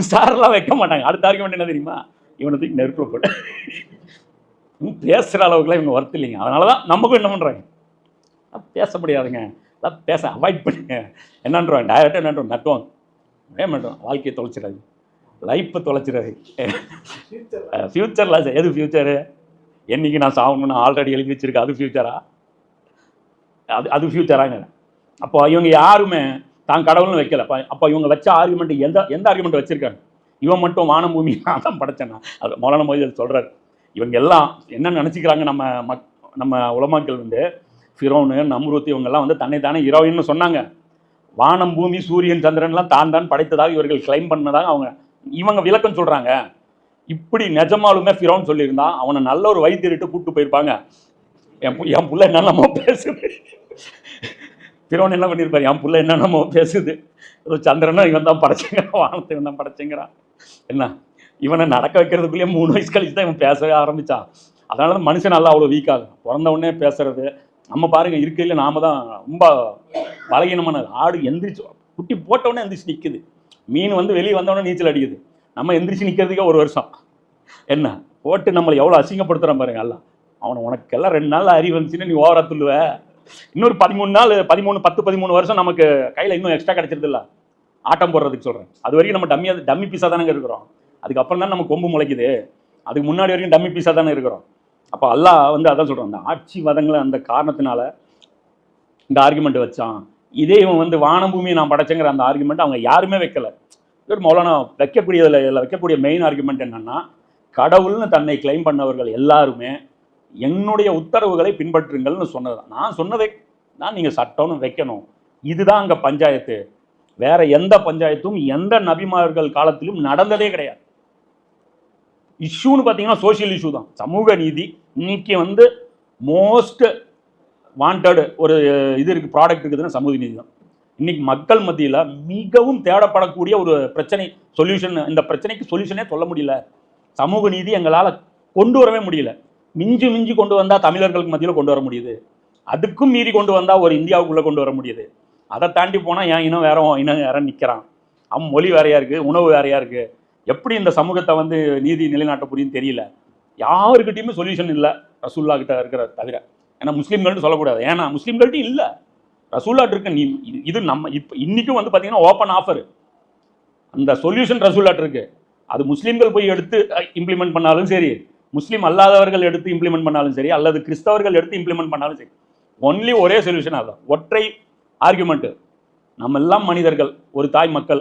உஷாரெல்லாம் வைக்க மாட்டாங்க. அடுத்த ஆர்குமெண்ட் என்ன தெரியுமா? இவனை தூக்கி நெருப்பில் போட்டு பேசுகிற அளவுக்குலாம் இவங்க ஒர்த்து இல்லைங்க. அதனால தான் நமக்கும் என்ன பண்ணுறாங்க பேச முடியாதுங்க. அதான் பேச அவாய்ட் பண்ணுங்க. என்னன்றோம் டைரக்டாக என்னன்றோம் நட்டுவாங்க ஏன் பண்ணுறோம் வாழ்க்கையை தொலைச்சிடாது. லைஃப்பை தொலைச்சிடாது. ஃப்யூச்சரில் எது ஃப்யூச்சரு என்னைக்கு நான் சாகணும்னு ஆல்ரெடி எழுதி வச்சுருக்கேன் அது ஃப்யூச்சரா அது அது ஃப்யூச்சராங்க அப்போ இவங்க யாருமே தான் கடவுள்னு வைக்கல. அப்ப- அப்போ இவங்க வச்ச ஆர்குமெண்ட் எந்த எந்த ஆர்குமெண்ட் வச்சிருக்காங்க இவன் மட்டும் வானம் பூமி நான் தான் படைச்சேன்னா அது மௌலான மோதி சொல்கிறார் இவங்க எல்லாம் என்ன நினச்சிக்கிறாங்க நம்ம மக் நம்ம உலமாக்கள் வந்து? ஃபிரோனு நம்ருத் இவங்கெல்லாம் வந்து தன்னை தானே ஹீரோயின்னு சொன்னாங்க. வானம் பூமி சூரியன் சந்திரன்லாம் தான் தான் படைத்ததாக இவர்கள் கிளைம் பண்ணதாக அவங்க இவங்க விளக்கம் சொல்கிறாங்க இப்படி நிஜமாலுமே ஃபிரோன் சொல்லியிருந்தா அவனை நல்ல ஒரு வைத்தியர்கிட்ட கூப்பிட்டு போயிருப்பாங்க. என் என் பிள்ளை என்னென்னமோ பேசுது. ஃபிரோன் என்ன பண்ணியிருப்பாரு என் பிள்ளை என்னென்னமோ பேசுது. ஏதோ சந்திரனா இவன் தான் படைச்சுங்கிறான் வானத்தை இவன் தான் படைச்சுங்கிறான் என்ன? இவனை நடக்க வைக்கிறதுக்குள்ளேயே மூணு வயசு கழிச்சு தான் இவன் பேசவே ஆரம்பித்தான் அதனால தான் மனுஷன் நல்லா அவ்வளோ வீக் ஆகும் பிறந்த உடனே பேசுறது. நம்ம பாருங்க இருக்கையில் நாம தான் ரொம்ப பலகீனமானது. ஆடு எந்திரிச்சு குட்டி போட்டவுடனே எந்திரிச்சு நிற்குது மீன் வந்து வெளியே வந்தவொடனே நீச்சல் அடிக்குது. நம்ம எந்திரிச்சு நிற்கிறதுக்கே ஒரு வருஷம். என்ன? போட்டு நம்மளை எவ்வளோ அசிங்கப்படுத்துகிறான் பாருங்க எல்லாம். அவனை உனக்கெல்லாம் ரெண்டு நாள் அறிவு வந்துச்சுன்னா நீ ஓவரா துள்ளுவ. இன்னொரு பதிமூணு நாள் பதிமூணு பத்து பதிமூணு வருஷம் நமக்கு கையில் இன்னும் எக்ஸ்ட்ரா கிடைச்சிருது இல்லை ஆட்டம் போடுறதுக்கு சொல்கிறேன் அது வரைக்கும் நம்ம டம்மியாக டம்மி பீஸாக தானே இருக்கிறோம். அதுக்கப்புறம் தான் நம்ம கொம்பு முளைக்குது. அதுக்கு முன்னாடி வரைக்கும் டம்மி பீஸாக தானே இருக்கிறோம். அப்போ அல்லாஹ் வந்து அதான் சொல்கிறான் அந்த ஆட்சி வதங்களை அந்த காரணத்தினால இந்த ஆர்குமெண்ட் வச்சான். இதே இவன் வந்து வானம் பூமியை நான் படைச்சேங்கிற அந்த ஆர்குமெண்ட் அவங்க யாருமே வைக்கல. இவர் மௌலானா வைக்கக்கூடியதில் இதில் வைக்கக்கூடிய மெயின் ஆர்குமெண்ட் என்னன்னா கடவுள்னு தன்னை கிளைம் பண்ணவர்கள் எல்லாருமே என்னுடைய உத்தரவுகளை பின்பற்றுங்கள்னு சொன்னது நான் சொன்னதை தான் நீங்கள் சட்டம்னு வைக்கணும். இதுதான் அங்கே பஞ்சாயத்து. வேற எந்த பஞ்சாயத்தும் எந்த நபிமார்கள் காலத்திலும் நடந்ததே கிடையாது. இஷ்யூன்னு பார்த்தீங்கன்னா சோஷியல் இஷ்யூ தான். சமூக நீதி இன்னைக்கு வந்து மோஸ்ட் வாண்டட் ஒரு இது இருக்குது ப்ராடக்ட் இருக்குதுன்னா சமூக நீதி தான். இன்னைக்கு மக்கள் மத்தியில் மிகவும் தேடப்படக்கூடிய ஒரு பிரச்சனை சொல்யூஷன் இந்த பிரச்சனைக்கு சொல்யூஷனே சொல்ல முடியல. சமூக நீதி எங்களால் கொண்டு வரவே முடியல. மிஞ்சி மிஞ்சி கொண்டு வந்தால் தமிழர்களுக்கு மத்தியில் கொண்டு வர முடியுது. அதுக்கும் மீறி கொண்டு வந்தால் ஒரு இந்தியாவுக்குள்ளே கொண்டு வர முடியுது. அதை தாண்டி போனால் ஏன் இனம் வேற இனம் வேற நிற்கிறான் அவன் மொழி வேறையா இருக்குது உணவு வேறையா இருக்குது எப்படி இந்த சமூகத்தை வந்து நீதி நிலைநாட்ட புரியும் தெரியல. யாருக்கிட்டையுமே சொல்யூஷன் இல்லை. ரசூல்லா கிட்ட இருக்கிற தவிர. ஏன்னா முஸ்லீம்கள்னு சொல்லக்கூடாது. ஏன்னா முஸ்லீம்கள்ட்ட இல்லை. ரசூல்லாட் இருக்க. நீ இது- இது நம்ம இப்போ இன்றைக்கும் வந்து பார்த்தீங்கன்னா ஓப்பன் ஆஃபர் அந்த சொல்யூஷன் ரசூல்லாட்டு இருக்கு. அது முஸ்லீம்கள் போய் எடுத்து இம்ப்ளிமெண்ட் பண்ணாலும் சரி முஸ்லீம் அல்லாதவர்கள் எடுத்து இம்ப்ளிமெண்ட் பண்ணாலும் சரி அல்லது கிறிஸ்தவர்கள் எடுத்து இம்ப்ளிமெண்ட் பண்ணாலும் சரி ஒன்லி ஒரே சொல்யூஷன் அதுதான் ஒற்றை ஆர்குமெண்ட்டு நம்ம எல்லாம் மனிதர்கள் ஒரு தாய் மக்கள்